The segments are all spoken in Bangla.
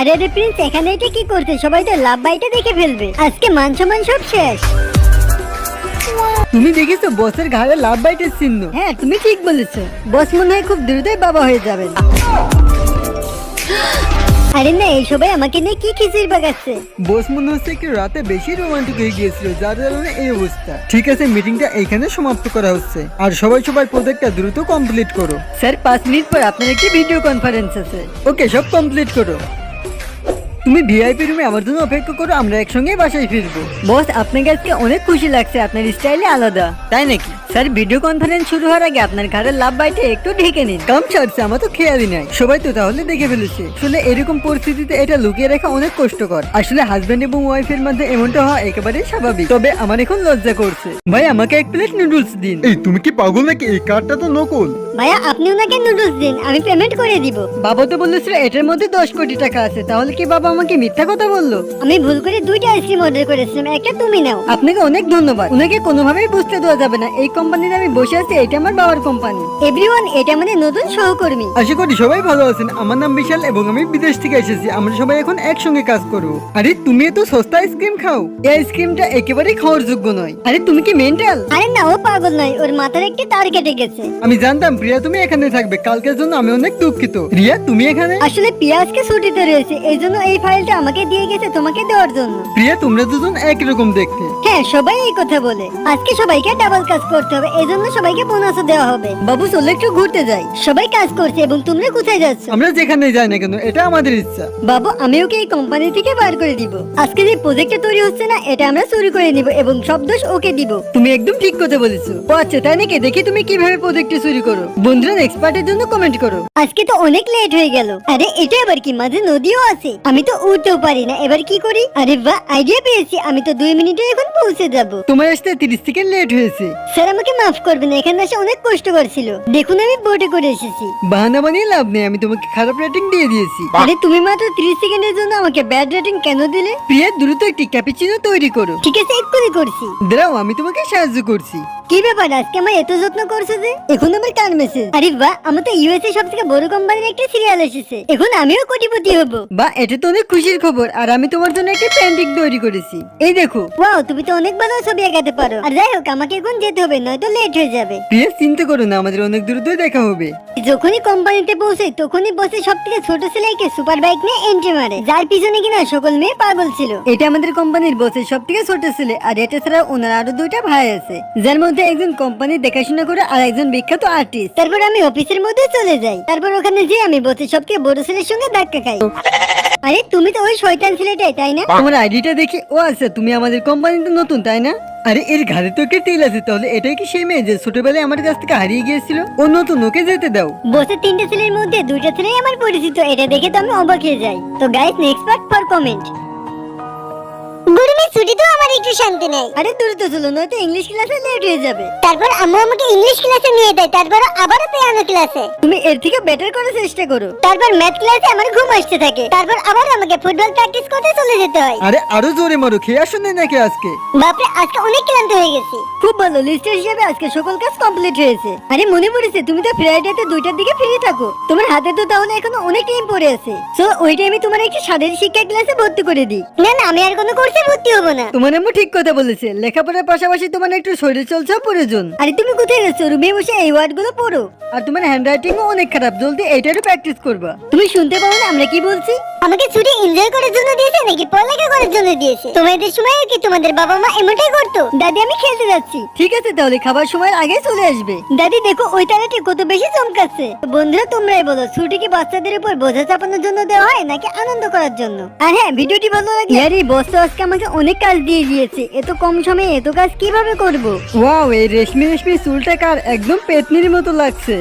আরে আরে প্রিন্স এখানে এটা কি করছে? সবাই তো লাভ বাইটা দেখে ফেলবে। আজকে মান সম্মান সব শেষ। তুমি দেখেছ বসের ঘাড়ে লাভ বাইটের চিহ্ন। হ্যাঁ তুমি ঠিক বলেছ। বস মনে হয় খুব দ্রুতই বাবা হয়ে যাবেন আরে না এই সবাই আমাকে নিয়ে কি খিচুড়ি পাকাচ্ছে বস মনে হচ্ছে একটু রাতে বেশি রোমান্টিক হয়ে গিয়েছিল যার কারণে এই অবস্থা। ঠিক আছে মিটিংটা এখানে সমাপ্ত করা হচ্ছে। আর সবাই সবাই প্রজেক্টটা দ্রুত কমপ্লিট করো। স্যার পাঁচ মিনিট পর আপনার একটি ভিডিও কনফারেন্স আছে। ওকে সব কমপ্লিট করো। তুমি ভিআইপি রুমে আমার জন্য অপেক্ষা করো আমরা একসঙ্গেই বাসায় ফিরবো। বস আপনাকে আজকে অনেক খুশি লাগছে আপনার স্টাইলে আলাদা। তাই নাকি? স্যার ভিডিও কনফারেন্স শুরু হওয়ার আগে আপনার ঘরের লাভ বাইটে একটু ঢেকে নিন। কাম ছাড়ছে আমার তো খেয়ালই নাই। সবাই তো তাহলে দেখে ফেলেছে। আসলে এরকম পরিস্থিতিতে এটা লুকিয়ে রাখা অনেক কষ্টকর। আসলে হাজবেন্ড এবং ওয়াইফের মধ্যে এমনটা হওয়া একেবারেই স্বাভাবিক। তবে আমার এখন লজ্জা করছে। ভাই আমাকে এক প্লেট নুডলস দিন। এই তুমি কি পাগল নাকি? এই কার্ডটা তো নকল। ভাইয়া আপনি ওনাকে নুডলস দিন আমি পেমেন্ট করে দিব। বাবা তো বলেছিল এটার মধ্যে দশ কোটি টাকা আছে তাহলে কি বাবা আমাকে মিথ্যা কথা বলল? আমি ভুল করে দুইটা আইসক্রিম অর্ডার করেছিলাম একটা তুমি নাও। আপনাকে অনেক ধন্যবাদ। ওনাকে কোনোভাবেই বুঝতে দেওয়া যাবে না। এই কোম্পানিতে আমি বসে আছি এটা আমার বাবার কোম্পানি। এভরিওয়ান এটা আমাদের নতুন সহকর্মী। আশা করি সবাই ভালো আছেন। আমার নাম বিশাল এবং আমি বিদেশ থেকে এসেছি। আমরা সবাই এখন একসঙ্গে কাজ করব। আরে তুমি এত সস্তা আইসক্রিম খাও? এই আইসক্রিমটা একেবারেই খাওয়ার যোগ্য নয়। আরে তুমি কি মেন্টাল? আরে না ও পাগল নয়। ওর মাথার একটি তার কেটে গেছে। আমি জানতাম প্রিয়া তুমি এখানে থাকবে। কালকের জন্য আমি অনেক দুঃখিত। রিয়া তুমি এখানে? আসলে পিয়াজকে ছুটিতে রয়েছে এই জন্য এই ফাইলটা আমাকে দিয়ে গেছে তোমাকে দেওয়ার জন্য। প্রিয়া তোমরা দুজন দেখতে। হ্যাঁ সবাই এই কথা বলে। আজকে সবাইকে ডাবল কাজ করতে হবে এই জন্য সবাইকে বোনাসও দেওয়া হবে। বাবু চলো একটু ঘুরতে যাই। সবাই কাজ করছে এবং তোমরা কোথায় যাচ্ছ? আমরা যেখানে যাই না কেন এটা আমাদের ইচ্ছা। বাবু আমি ওকে এই কোম্পানি থেকে বার করে দিব। আজকে যে প্রজেক্টটা তৈরি হচ্ছে না এটা আমরা চুরি করে নিব এবং সব দোষ ওকে দিব। তুমি একদম ঠিক কথা বলেছ। ও আচ্ছা তাই নাকি? দেখি তুমি কীভাবে প্রজেক্টে চুরি করো। বন্ধুরা এক্সপার্টের জন্য কমেন্ট করো। আজকে তো অনেক লেট হয়ে গেল। আরে এটা আবার কি? মাঝে নদীও আছে। আমি তো উঠতেও পারি না। এবার কি করি? আরে বাহ আইডিয়া পেয়েছি। আমি তো দুই মিনিটে এখন পৌঁছে যাব। তোমার আসতে তিরিশ সেকেন্ড লেট হয়েছে। স্যার আমাকে মাফ করবেন এখানে এসে অনেক কষ্ট করছিল। দেখুন আমি বোটে করে এসেছি। বাহানা বানিয়ে লাভ নেই আমি তোমাকে খারাপ রেটিং দিয়ে দিয়েছি। আরে তুমি মাত্র 30 সেকেন্ডের জন্য আমাকে ব্যাড রেটিং কেন দিলে? প্রিয়া দ্রুত একটি ক্যাপিচিনো তৈরি করো। ঠিক আছে এক্ষুনি করছি। দাঁড়াও আমি তোমাকে সাহায্য করছি। কি ব্যাপার আজকে আমার এত যত্ন করছ যে? এখন আমার কার মেসেজ আরে বাহ আমার তো ইউএসএ সব থেকে বড় কোম্পানির একটা সিরিয়াল এসেছে। এখন আমিও কোটিপতি হব। বা এটা তো অনেক খুশির খবর আর আমি তোমার জন্য একটা পেন্টিং তৈরি করেছি। এই দেখো। ওয়াও তুমি তো অনেক ভালো ছবি আঁকাতে পারো। আর যাই হোক আমাকে এখন যেতে হবে নয়তো লেট হয়ে যাবে। প্রিয়া চিন্তা করো না আমাদের অনেক দ্রুতই দেখা হবে। যখনই কোম্পানিতে পৌঁছে তখনই বসে সব থেকে ছোট ছেলেকে সুপার বাইক নিয়ে এন্ট্রি মারে। যার পিছনে কিনা সকল মেয়ে পাগল ছিল। এটা আমাদের কোম্পানির বসের সব থেকে ছোট ছেলে আর এটা ছাড়া ওনার আরও দুইটা ভাই আছে। যার মধ্যে একজন কোম্পানির দেখাশোনা করে আর একজন বিখ্যাত আর্টিস্ট তারপর আমি অফিসের মধ্যে চলে যাই। তারপর ওখানে যে আমি বসে সব থেকে বড় ছেলের সঙ্গে ধাক্কা খাই। আরে তুমি তো ওই শয়তান ছেলেটাই তাই না? তোমার আইডিটা দেখি ও আচ্ছা তুমি আমাদের কোম্পানিতে নতুন তাই না? আরে এর ঘাড়ে তো একটা তেল আছে তাহলে এটাই কি সেই মেয়ে যে ছোটবেলায় আমার কাছ থেকে হারিয়ে গিয়েছিল? ও নতুন ওকে যেতে দাও। বসে তিনটে ছেলের মধ্যে দুইটা ছেলেই আমার পরিচিত এটা দেখে তো আমি অবাক হয়ে যাই। তো guys next part for comment গরমে ছুটি তো আমার একটু শান্তি নেই। আরে দ্রুত চলো নয়তো ইংলিশ ক্লাসে লেট হয়ে যাবে। তারপর আম্মু আমাকে ইংলিশ ক্লাসে নিয়ে দেয় তারপর আবারও পিয়ানো ক্লাসে তুমি এর থেকে বেটার করার চেষ্টা করো। তারপর ম্যাথ ক্লাসে আমার ঘুম আসতে থাকে তারপর আবার আমাকে ফুটবল প্র্যাকটিস করতে চলে যেতে হয়। আরে আরও জোরে মারো খেয়ে আসো না নাকি আজকে? বাপরে আজকে অনেক ক্লান্ত হয়ে গেছি। খুব ভালো লিস্টের হিসেবে আজকে সকল কাজ কমপ্লিট হয়েছে। আরে মনে পড়েছে তুমি তো ফ্রাইডেতে দুইটার দিকে ফ্রি থাকো। তোমার হাতে তো তাহলে এখনও অনেক টাইম পড়ে আছে। সো ওই টাইমে তোমার একটি শারীরিক শিক্ষা ক্লাসে ভর্তি করে দিই। না না আমি আর কোনো কোর্সে ভর্তি হব না। তোমার আম্মু ঠিক কথা বলেছে। লেখাপড়ার পাশাপাশি তোমার একটু শরীর চর্চাও প্রয়োজন। আরে তুমি কোথায় যাচ্ছ রুমে বসে এই ওয়ার্ডগুলো পড়ো। আর তোমার হ্যান্ড রাইটিংও অনেক খারাপ। জলদি এইটারও প্র্যাকটিস করবা। তুমি শুনতে পাও না আমরা কি বলছি? আমাকে ছুটি এনজয় করার জন্য দিয়েছে নাকি পড়ালেখা করার জন্য দিয়েছে? তোমাদের সময় কি তোমাদের বাবা মা এমনটাই করতো? দাদি আমি খেলতে যাচ্ছি। ঠিক আছে তাহলে খাবার সময় আগে চলে আসবে। দাদি দেখো ওই তারাটি কত বেশি চমকাচ্ছে। বন্ধুরা তোমরাই বলো ছুটি কি বাচ্চাদের উপর বোঝা চাপানোর জন্য দেওয়া হয় নাকি আনন্দ করার জন্য? আর হ্যাঁ ভিডিওটি ভালো লাগলে আরে বস আজকে আমাকে অনেক কাজ দিয়ে দিয়েছে। এত কম সময়ে এত কাজ কীভাবে করব? ওয়াও, এই রেশমি রেশমি চুলটা কার একদম পেতনির মতো লাগছে।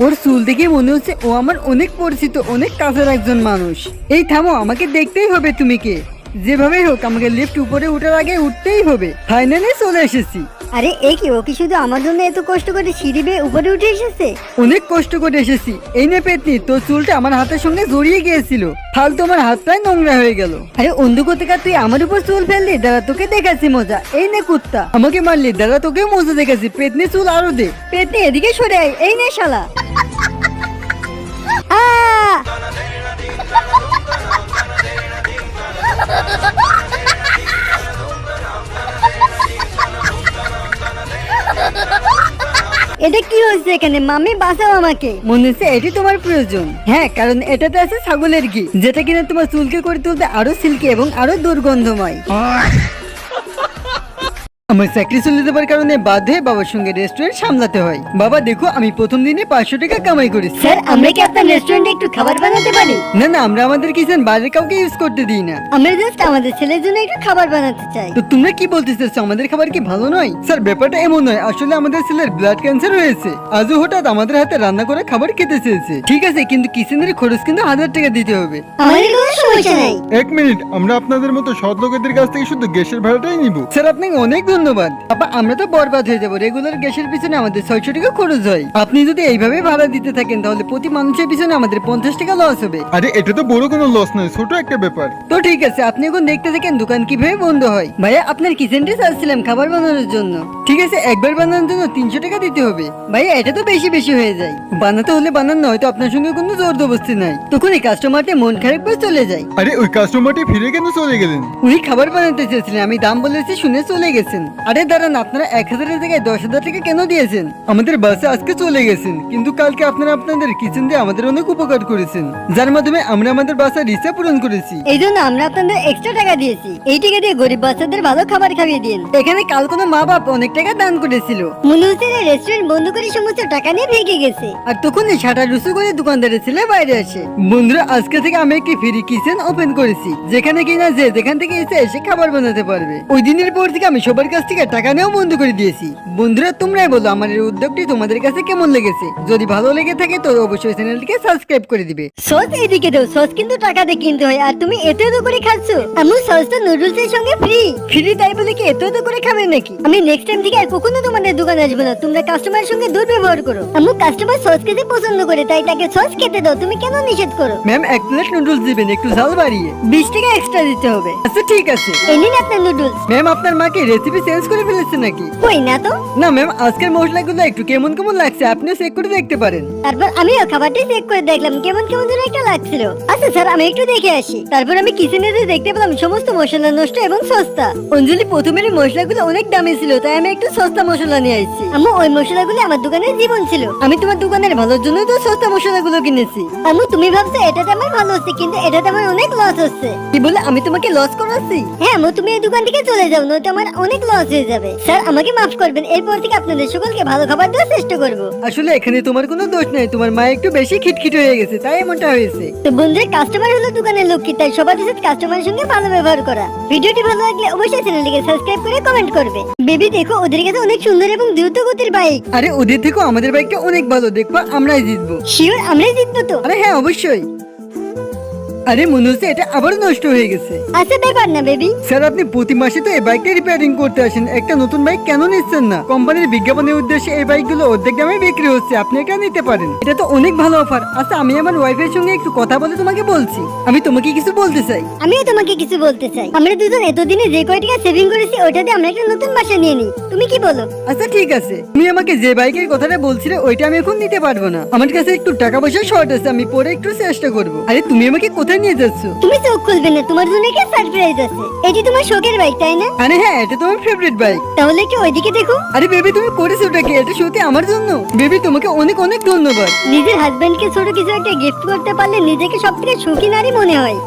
ওর চুল দেখে মনে হচ্ছে ও আমার অনেক পরিচিত, অনেক কাছের একজন মানুষ। এই থামো, আমাকে দেখতেই হবে তুমি কে। যেভাবে হোক, আমাকে লিফট উপরে উঠার আগে উঠতেই হবে। ফাইনালি চলে এসেছি। আরে এ কি ও কি শুধু আমার জন্য এত কষ্ট করে সিঁড়ি বেয়ে উপরে উঠে এসেছে? অনেক কষ্ট করে এসেছি। এই নে পেতনি তোর চুলটা আমার হাতের সঙ্গে জড়িয়ে গিয়েছিল। ফালতু আমার হাতটাই নোংরা হয়ে গেল। আরে অন্ধ কোথাকার তুই আমার উপর চুল ফেললি? দাদা তোকে দেখাচ্ছি মজা। এই নে কুত্তা। আমাকে মারলি দাদা তোকে মজা দেখাচ্ছি। পেতনি চুল আরও দে। পেতনি এদিকে সরে আয়। এই নে শালা। আ! করছ এখানে? মামি বাঁচাও আমাকে। মনে হচ্ছে এটি তোমার প্রয়োজন। হ্যাঁ কারণ এটাতে আছে ছাগলের ঘি। যেটা কিনা তোমার চুলকে করে তুলতে আরও সিল্কি এবং আরও দুর্গন্ধময়। আমার চাকরি চলে যাবার কারণে বাধ্য বাবার সঙ্গে রেস্টুরেন্ট সামলাতে হয়। বাবা দেখো আমি প্রথম দিনে পাঁচশো টাকা কামাই করেছি। স্যার আমরা কি আপনার রেস্টুরেন্টে একটু খাবার বানাতে পারি? না না আমরা আমাদের কিচেন বাইরের কাউকে ইউজ করতে দিই না। আমরা জাস্ট আমাদের ছেলের জন্য একটু খাবার বানাতে চাই। তো তোমরা কি বলতে চাচ্ছো আমাদের খাবার কি ভালো নয়? স্যার ব্যাপারটা এমন নয় আসলে আমাদের ছেলের ব্লাড ক্যান্সার হয়েছে। আজও হঠাৎ আমাদের হাতে রান্না করে খাবার খেতে চেয়েছে। ঠিক আছে কিন্তু কিচেনের খরচ কিন্তু হাজার টাকা দিতে হবে। আমাদের কোনো সমস্যা নাই। এক মিনিট আমরা আপনাদের মতো সৎ লোকেদের কাছ থেকে শুধু গ্যাসের ভাড়াটাই নিব। স্যার আপনাকে অনেক ধন্যবাদ। বাবা আমরা তো বরবাদ হয়ে যাব। রেগুলার গ্যাসের পিছনে আমাদের ছয়শো টাকা খরচ হয়। আপনি যদি এইভাবে ভাড়া দিতে থাকেন তাহলে প্রতি মানুষের পিছনে আমাদের পঞ্চাশ টাকা লস হবে। আরে এটা তো বড় কোনো লস নয় ছোট একটা ব্যাপার। তো ঠিক আছে আপনি এখন দেখতে থাকেন দোকান কীভাবে বন্ধ হয়। ভাইয়া আপনার কিচেনটি চাচ্ছিলাম খাবার বানানোর জন্য। ঠিক আছে একবার বানানোর জন্য তিনশো টাকা দিতে হবে। ভাইয়া এটা তো বেশি বেশি হয়ে যায়। বানাতে হলে বানান নয় তো আপনার সঙ্গে কোনো জোর জবস্তি নাই। তখন এই কাস্টমারটি মন খারাপ করে চলে যায়। আরে ওই কাস্টমারটি ফিরে কেন চলে গেলেন? উনি খাবার বানাতে চেয়েছিলেন আমি দাম বলেছি শুনে চলে গেছেন। আরে দাঁড়ান আপনারা এক হাজারের জায়গায় দশ হাজার টাকা কেন দিয়েছেন? আমাদের বাসে আজকে চলে গেছেন কিন্তু কালকে আপনারা আপনাদের কিচেন দিয়ে আমাদের অনেক উপকার করেছেন। যার মাধ্যমে আমরা আমাদের বাসা রিসা পূরণ করেছি। এই জন্য আমরা আপনাদের এক্সট্রা টাকা দিয়েছি। এই টাকা দিয়ে গরিব বাচ্চাদের ভালো খাবার খাইয়ে দিন। এখানে কাল কোনো মা বাপ অনেক টাকা দান করেছিল। মনে হচ্ছে রেস্টুরেন্ট বন্ধ করে সমস্ত টাকা নিয়ে ভেঙে গেছে। আর তখন সাটা রুসু করে দোকানদারের ছেলে বাইরে আসে। বন্ধুরা আজকে থেকে আমি একটি ফ্রি কিচেন ওপেন করেছি যেখানে কিনা যে যেখান থেকে এসে এসে খাবার বানাতে পারবে। ওই দিনের পর থেকে আমি সবার কাছ থেকে টাকা নেওয়া বন্ধ করে দিয়েছি। বন্ধুরা তোমরাই বলো আমার এই উদ্যোগটি তোমাদের কাছে কেমন লেগেছে। যদি ভালো লেগে থাকে তো অবশ্যই চ্যানেলটিকে সাবস্ক্রাইব করে দিবে। সস এদিকে দাও সস কিন্তু টাকা দিয়ে কিনতে হয় আর তুমি এত এত করে খাচ্ছ। আমি সসটা নুডলস এর সঙ্গে ফ্রি ফ্রি তাই বলে কি এত এত করে খাবে নাকি? আমি নেক্সট টাইম থেকে আর কখনো তোমাদের দোকানে আসব না। তোমরা কাস্টমারের সঙ্গে দুর্ব্যবহার করো। আমি কাস্টমার সস খেতে পছন্দ করে তাই তাকে সস খেতে দাও। তুমি কেন নিষেধ করো? ম্যাম এক প্লেট নুডলস দিবেন একটু ঝাল বাড়িয়ে। বিশ টাকা এক্সট্রা দিতে হবে। আচ্ছা ঠিক আছে। এই নিন আপনার নুডলস ম্যাম আপনার মাকে রেসিপি চেঞ্জ করে ফেলেছে নাকি? কই না তো। না ম্যাম আজকের মশলাগুলো একটু কেমন কেমন লাগছে আপনিও চেক করে দেখতে পারেন। তারপর আমিও খাবারটি চেক করে দেখলাম কেমন কেমন যেন একটা লাগছিল। আচ্ছা স্যার আমি একটু দেখে আসি। তারপর আমি কিচেনে যে দেখতে পেলাম সমস্ত মশলা নষ্ট এবং সস্তা। অঞ্জলি প্রথমের এই মশলাগুলো অনেক দামি ছিল তাই আমি একটু সস্তা মশলা নিয়ে আসছি। আমু ওই মশলাগুলো আমার দোকানের জীবন ছিল। আমি তোমার দোকানের ভালোর জন্য তো সস্তা মশলাগুলো কিনেছি। আমু তুমি ভাবছ এটাতে আমার ভালো হচ্ছে কিন্তু এটাতে আমার অনেক লস হচ্ছে। কি বলে আমি তোমাকে লস করাচ্ছি? হ্যাঁ আমু তুমি এই দোকান থেকে চলে যাও নয়তো আমার অনেক লস হয়ে যাবে। স্যার আমাকে মাফ করবেন এরপর থেকে আপনাদের সকলকে ভালো খাবার দেওয়ার চেষ্টা করব। আসলে এখানে তোমার কোনো দোষ নাই তোমার মা একটু বেশি খিটখিট হয়ে গেছে তাই এমনটা হয়েছে। তো বন্ধুরা কাস্টমার হলো দোকানের লক্ষ্মী তাই সবার কাস্টমারের সঙ্গে ভালো ব্যবহার করা। ভিডিওটি ভালো লাগলে অবশ্যই চ্যানেলটিকে সাবস্ক্রাইব করে কমেন্ট করবে। বেবি দেখো ওদের কাছে অনেক সুন্দর এবং দ্রুত গতির বাইক আরে ওদের থেকেও আমাদের বাইকটা অনেক ভালো দেখবা আমরাই জিতবো। শিওর আমরাই জিতবো তো। আরে হ্যাঁ অবশ্যই। আরে মনে হচ্ছে এটা আবার নষ্ট হয়ে গেছে। আচ্ছা ব্যাপার না বেবি। স্যার আপনি প্রতি মাসে তো এই বাইকটা রিপেয়ারিং করতে আসেন। একটা নতুন বাইক কেন নিচ্ছেন না? কোম্পানির বিজ্ঞাপনের উদ্দেশ্যে এই বাইকগুলো অর্ধেক দামে বিক্রি হচ্ছে। আপনি এটা নিতে পারেন। এটা তো অনেক ভালো অফার আচ্ছা আমি আমার ওয়াইফের সঙ্গে একটু কথা বলে তোমাকে বলছি। আমি তোমাকে কিছু বলতে চাই। আমিও তোমাকে কিছু বলতে চাই। আমরা দুজন এতদিনে যে কয় টাকা সেভিং করেছি ওটাতে আমরা একটা নতুন বাসা নিয়ে নিই। তুমি কি বলো? আচ্ছা ঠিক আছে। তুমি আমাকে যে বাইকের কথাটা বলছিলে ওইটা আমি এখন নিতে পারব না। আমার কাছে একটু টাকা পয়সা শর্ট আছে আমি পরে একটু চেষ্টা করব। আরে তুমি আমাকে কোথায় নিয়ে যাচ্ছ তুমি চোখ খুলবে না তোমার জন্য কি সারপ্রাইজ আছে। এটি তোমার শখের বাইক তাই না? আরে হ্যাঁ এটা তোমার ফেভারিট বাইক তাহলে কি ওইদিকে দেখো। আরে বেবি তুমি করেছ ওটা কি? এটা সত্যি আমার জন্য? বেবি তোমাকে অনেক অনেক ধন্যবাদ। নিজের হাজবেন্ডকে ছোট কিছু একটা গিফট করতে পারলে নিজেকে সবথেকে সুখী নারী মনে হয়।